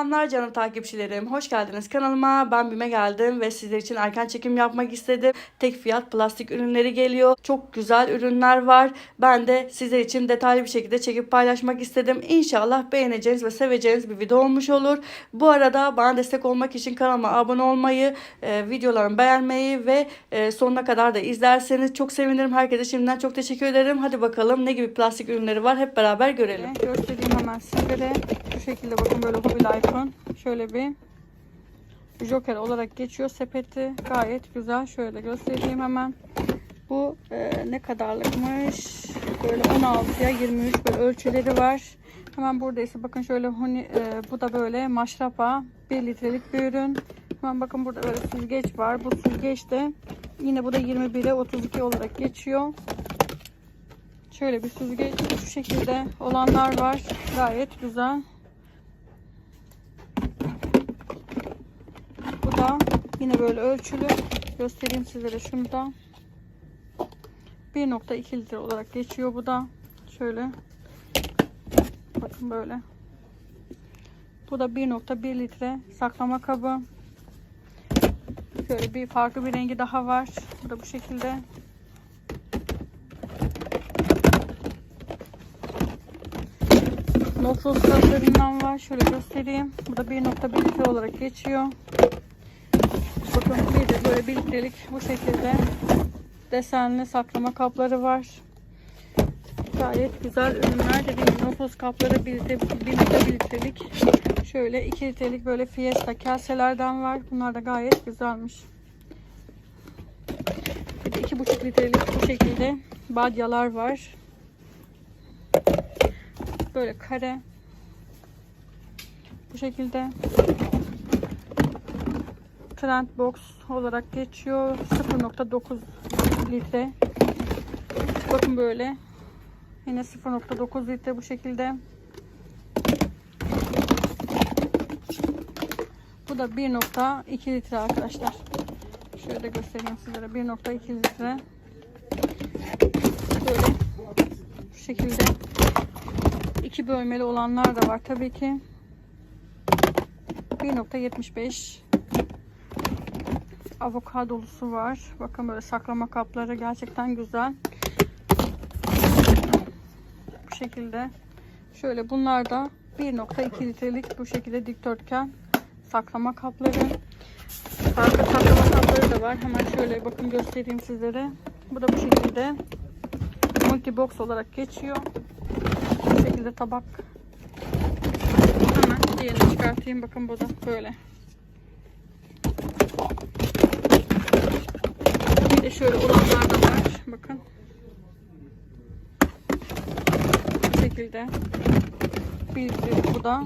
Selamlar canım takipçilerim. Hoş geldiniz kanalıma. Ben Bime geldim ve sizler için erken çekim yapmak istedim. Tek fiyat plastik ürünleri geliyor. Çok güzel ürünler var. Ben de sizler için detaylı bir şekilde çekip paylaşmak istedim. İnşallah beğeneceğiniz ve seveceğiniz bir video olmuş olur. Bu arada bana destek olmak için kanalıma abone olmayı, e, videolarımı beğenmeyi ve e, sonuna kadar da izlerseniz çok sevinirim. Herkese şimdiden çok teşekkür ederim. Hadi bakalım ne gibi plastik ürünleri var hep beraber görelim. Göstereyim hemen sizlere. Bu şekilde bakın böyle Hobby Life'ın şöyle bir Joker olarak geçiyor sepeti. Gayet güzel. Şöyle göstereyim hemen. Bu e, ne kadarlıkmış? Böyle 16'ya 23 böyle ölçüleri var. Hemen burada ise bakın şöyle huni, e, bu da böyle maşrapa 1 litrelik bir ürün. Hemen bakın burada böyle süzgeç var. Bu süzgeç de yine bu da 21'e 32 olarak geçiyor. Şöyle bir süzgeç şu şekilde olanlar var. Gayet güzel. Bu da yine böyle ölçülü. Göstereyim sizlere şunu da. 1.2 litre olarak geçiyor bu da. Şöyle. Bakın böyle. Bu da 1.1 litre saklama kabı. Şöyle bir farklı bir rengi daha var. Bu da bu şekilde. Nofros gazlarından var. Şöyle göstereyim. Bu da 1.1 litre olarak geçiyor. Bakın bir de böyle 1 litrelik bu şekilde desenli saklama kapları var. Gayet güzel ürünler. Dediğim gibi kapları 1 litre, 1.1 litrelik. Şöyle 2 litrelik böyle fiesta kaselerden var. Bunlar da gayet güzelmiş. Bir de 2.5 litrelik bu şekilde badyalar var. Böyle kare. Bu şekilde Trend Box olarak geçiyor. 0.9 litre. Bakın böyle. Yine 0.9 litre bu şekilde. Bu da 1.2 litre arkadaşlar. Şöyle göstereyim sizlere. 1.2 litre. Böyle bu şekilde iki bölmeli olanlar da var tabii ki. 1.75 avokadolusu var. Bakın böyle saklama kapları gerçekten güzel. Bu şekilde. Şöyle bunlar da 1.2 litrelik bu şekilde dikdörtgen saklama kapları. Farklı saklama kapları da var. Hemen şöyle bakın göstereyim sizlere. Bu da bu şekilde multi box olarak geçiyor. Bu şekilde tabak. Hemen diğerini çıkartayım. Bakın bu da böyle. Bir de şöyle olanlar da var. Bakın. Bu şekilde. Bir bu da.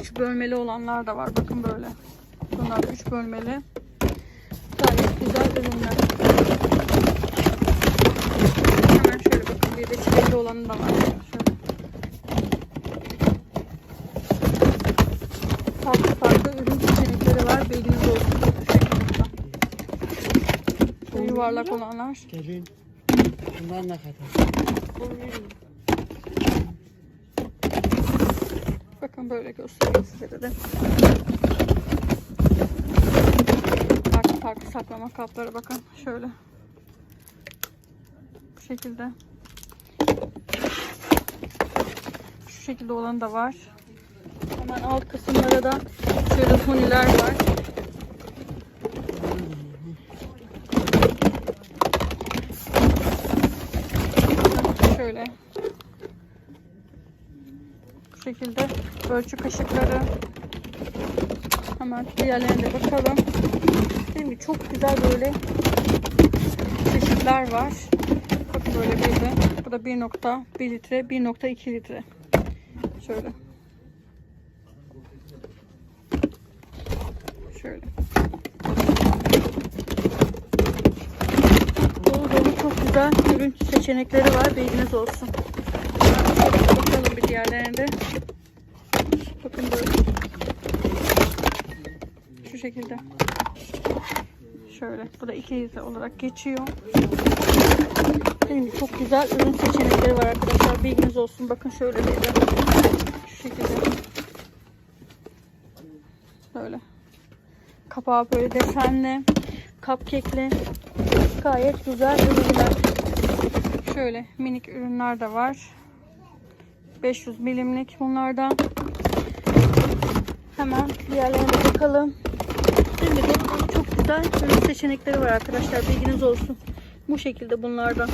Üç bölmeli olanlar da var. Bakın böyle. Bunlar üç bölmeli. Gayet güzel ürünler. Hemen şöyle bakın bir de çilekli olanı da var. Şöyle. Farklı farklı ürün Bilginiz olsun. Şöyle yuvarlak olanlar. Gelin. Bunlar ne kadar? Bakın böyle göstereyim size de. Farklı farklı saklama kapları bakın. Şöyle. Bu şekilde. Şu şekilde olan da var. Hemen alt kısımlara da şöyle var. Şöyle bu şekilde ölçü kaşıkları. Hemen diğerlerine bakalım. Dediğim gibi çok güzel böyle çeşitler var. Bakın böyle bir de. Bu da 1.1 litre, 1.2 litre. Şöyle. Dolu güzel ürün seçenekleri var. Bilginiz olsun. Bakalım bir diğerlerine de. Bakın böyle. Şu şekilde. Şöyle. Bu da 2 litre olarak geçiyor. Dediğim çok güzel ürün seçenekleri var arkadaşlar. Bilginiz olsun. Bakın şöyle bir de. Şu şekilde. Böyle. Kapağı böyle desenli. Cupcake'li. Gayet güzel ürünler. Şöyle minik ürünler de var. 500 milimlik bunlardan. Hemen diğerlerine bakalım. Şimdi de çok güzel ürün seçenekleri var arkadaşlar. Bilginiz olsun. Bu şekilde bunlardan.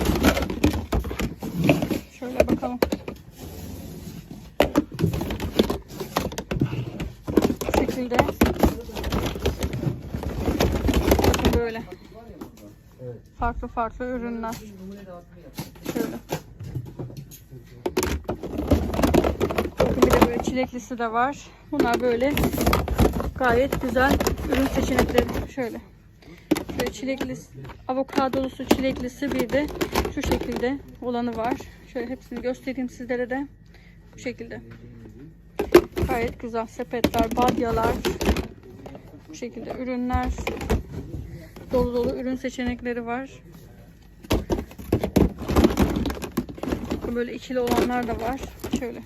Şöyle bakalım. Bu şekilde. Böyle. Farklı farklı ürünler. Şöyle. Bir de böyle çileklisi de var. Bunlar böyle gayet güzel ürün seçenekleri. Şöyle. Şöyle çileklisi, avokadolusu, çileklisi bir de şu şekilde olanı var. Şöyle hepsini göstereyim sizlere de. Bu şekilde. Gayet güzel sepetler, badyalar. Bu şekilde ürünler. Dolu dolu ürün seçenekleri var. Böyle ikili olanlar da var. Şöyle.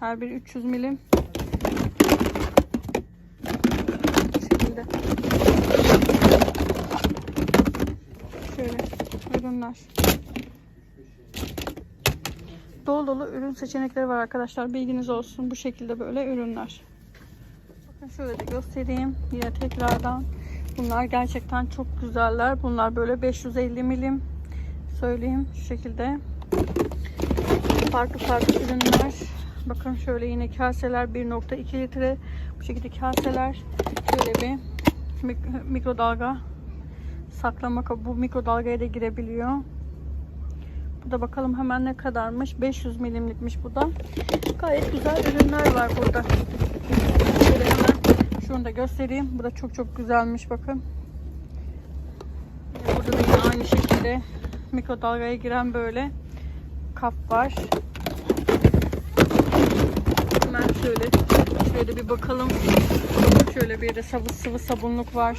Her biri 300 milim. Bu şekilde. Şöyle ürünler. Dolu dolu ürün seçenekleri var arkadaşlar. Bilginiz olsun. Bu şekilde böyle ürünler. Bakın şöyle de göstereyim. Yine tekrardan. Bunlar gerçekten çok güzeller. Bunlar böyle 550 milim. Söyleyeyim şu şekilde. Farklı farklı ürünler. Bakın şöyle yine kaseler 1.2 litre. Bu şekilde kaseler. Şöyle bir mik- mikrodalga saklama kabı. Bu mikrodalgaya da girebiliyor. Bu da bakalım hemen ne kadarmış. 500 milimlikmiş bu da. Gayet güzel ürünler var burada. Şöyle hemen şunu da göstereyim. Bu da çok çok güzelmiş bakın. Burada da yine aynı şekilde mikrodalgaya giren böyle kap var. Hemen şöyle şöyle bir bakalım. Şöyle bir de sıvı, sıvı sabunluk var.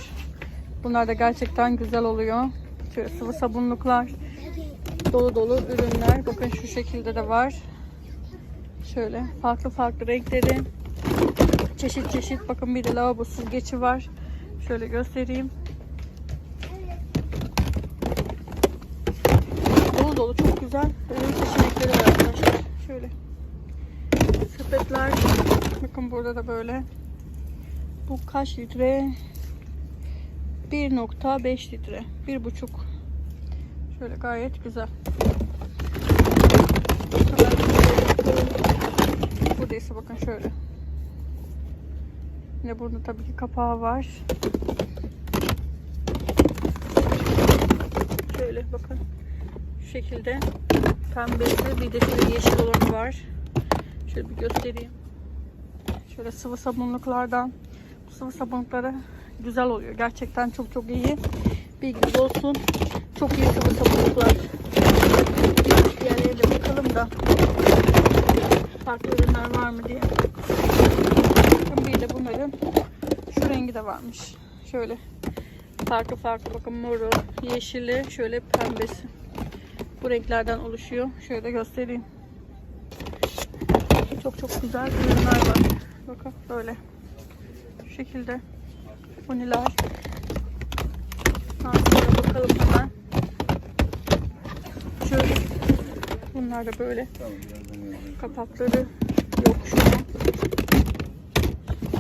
Bunlar da gerçekten güzel oluyor. Şöyle sıvı sabunluklar. Dolu dolu ürünler. Bakın şu şekilde de var. Şöyle farklı farklı renkleri. Çeşit çeşit. Bakın bir de lavabo süzgeci var. Şöyle göstereyim. Dolu dolu çok güzel ürün seçenekleri var arkadaşlar. Şöyle. Sepetler. Bakın burada da böyle. Bu kaç litre? 1.5 litre. 1.5 Şöyle gayet güzel. Buradaysa bakın şöyle. Yine burada tabii ki kapağı var. Şöyle bakın. Şekilde pembesi bir de şöyle yeşil olanı var. Şöyle bir göstereyim. Şöyle sıvı sabunluklardan. Bu sıvı sabunlukları güzel oluyor. Gerçekten çok çok iyi. Bilginiz olsun. Çok iyi sıvı sabunluklar. Diğerlerine de bakalım da farklı ürünler var mı diye. Bakın bir de bunların şu rengi de varmış. Şöyle farklı farklı bakın moru, yeşili, şöyle pembesi. Bu renklerden oluşuyor. Şöyle göstereyim. Çok çok güzel ürünler var. Bakın böyle. Şu şekilde. Uniler. Şöyle bakalım hemen. Şöyle. Bunlar da böyle. Kapakları yok şu an.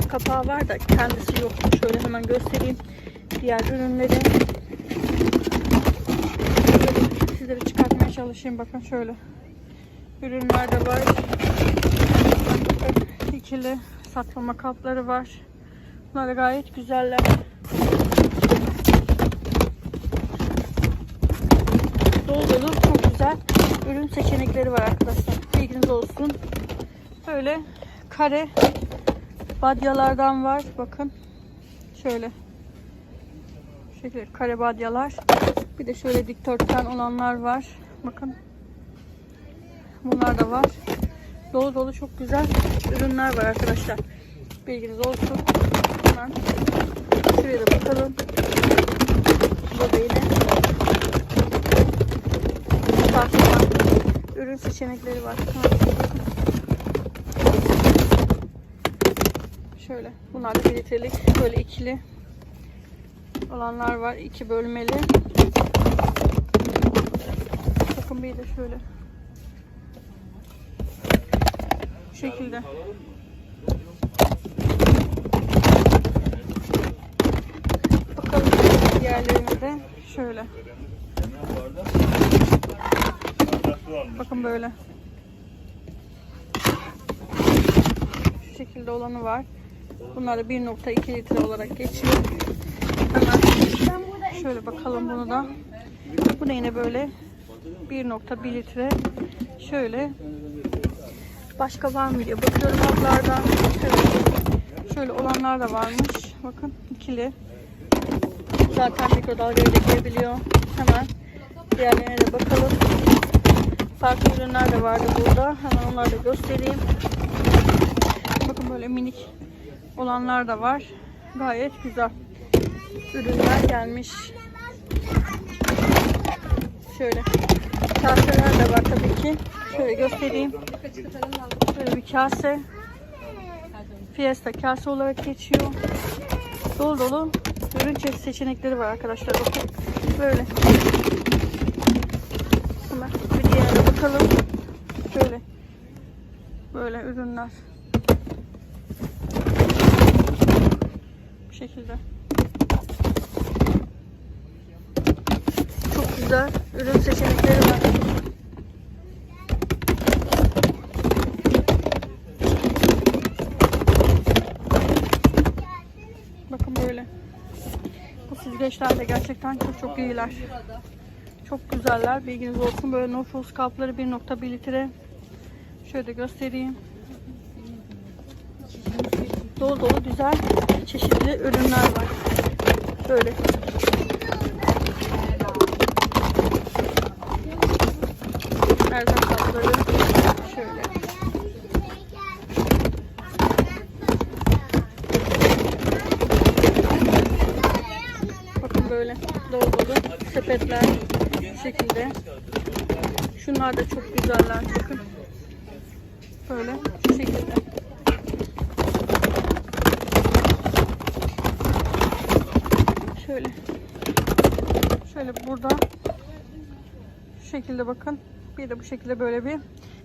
Kapağı var da kendisi yok. Şöyle hemen göstereyim. Diğer ürünleri. Şöyle Sizlere çıkartmaya çalışayım. Bakın şöyle. Ürünler de var. İkili saklama kapları var. Bunlar da gayet güzeller. Dolu dolu çok güzel ürün seçenekleri var arkadaşlar. Bilginiz olsun. Böyle kare badyalardan var. Bakın. Şöyle. Şekilde kare badyalar. Bir de şöyle dikdörtgen olanlar var. Bakın. Bunlar da var. Dolu dolu çok güzel ürünler var arkadaşlar. Bilginiz olsun. Hemen şuraya da bakalım. Burada yine farklı ürün seçenekleri var. Şöyle. Bunlar da 1 litrelik böyle ikili olanlar var. iki bölmeli. Bir de şöyle. Bu şekilde. Bakalım diğerlerine de şöyle. Bakın böyle. Şu şekilde olanı var. Bunlar da 1.2 litre olarak geçiyor. Hemen şöyle bakalım bunu da. Bu da yine böyle 1.1 litre. Şöyle başka var mı diye bakıyorum altlardan. Şöyle, şöyle olanlar da varmış. Bakın ikili. Zaten mikrodalgaya da girebiliyor. Hemen diğerlerine de bakalım. Farklı ürünler de vardı burada. Hemen onları da göstereyim. Bakın böyle minik olanlar da var. Gayet güzel ürünler gelmiş. Şöyle kaseler de var tabii ki. Şöyle göstereyim. Şöyle bir kase. Fiesta kase olarak geçiyor. Dolu dolu ürün seçenekleri var arkadaşlar. Bakın böyle. Hemen bir diğerine bakalım. Şöyle. Böyle ürünler. Bu şekilde. Çok güzel ürün seçenekleri var. Bakın böyle. Bu süzgeçler de gerçekten çok çok iyiler. Çok güzeller. Bilginiz olsun. Böyle no frost kapları 1.1 litre. Şöyle de göstereyim. Dolu dolu güzel çeşitli ürünler var. Böyle. Erzak kapları. Şöyle. Bakın böyle dolu dolu sepetler şekilde. Şunlar da çok güzeller. Bakın. Böyle şu şekilde. Şöyle. Şöyle burada şu şekilde bakın. Bir de bu şekilde böyle bir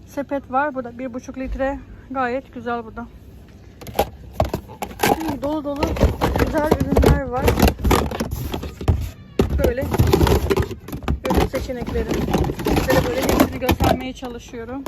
sepet var. Bu da bir buçuk litre. Gayet güzel bu da. Dolu dolu güzel ürünler var. Böyle ürün seçenekleri. Sizlere böyle hepsini göstermeye çalışıyorum.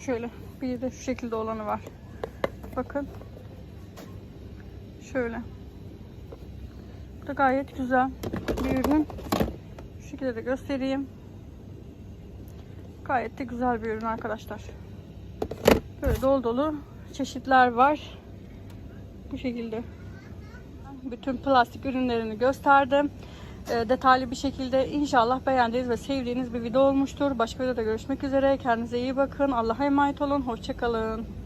Şöyle. Bir de şu şekilde olanı var. Bakın. Şöyle. Bu da gayet güzel bir ürün. Şu şekilde de göstereyim. Gayet de güzel bir ürün arkadaşlar. Böyle dolu dolu çeşitler var. Bu şekilde. Bütün plastik ürünlerini gösterdim. Ee, detaylı bir şekilde inşallah beğendiğiniz ve sevdiğiniz bir video olmuştur. Başka videoda görüşmek üzere. Kendinize iyi bakın. Allah'a emanet olun. Hoşçakalın.